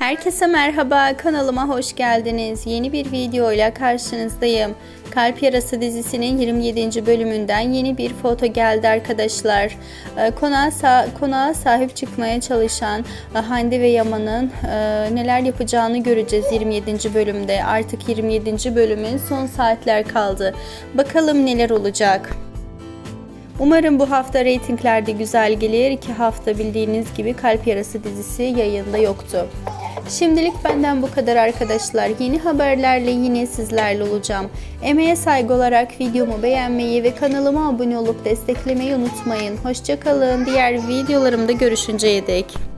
Herkese merhaba, kanalıma hoş geldiniz. Yeni bir video ile karşınızdayım. Kalp Yarası dizisinin 27. bölümünden yeni bir foto geldi arkadaşlar. Ee, Konağa, sa- konağa sahip çıkmaya çalışan e, Hande ve Yaman'ın e, neler yapacağını göreceğiz 27. bölümde. Artık 27. bölümün son saatler kaldı. Bakalım neler olacak. Umarım bu hafta reytinglerde güzel gelir. İki hafta bildiğiniz gibi Kalp Yarası dizisi yayında yoktu. Şimdilik benden bu kadar arkadaşlar. Yeni haberlerle yine sizlerle olacağım. Emeğe saygı olarak videomu beğenmeyi ve kanalıma abone olup desteklemeyi unutmayın. Hoşçakalın. Diğer videolarımda görüşünceye dek.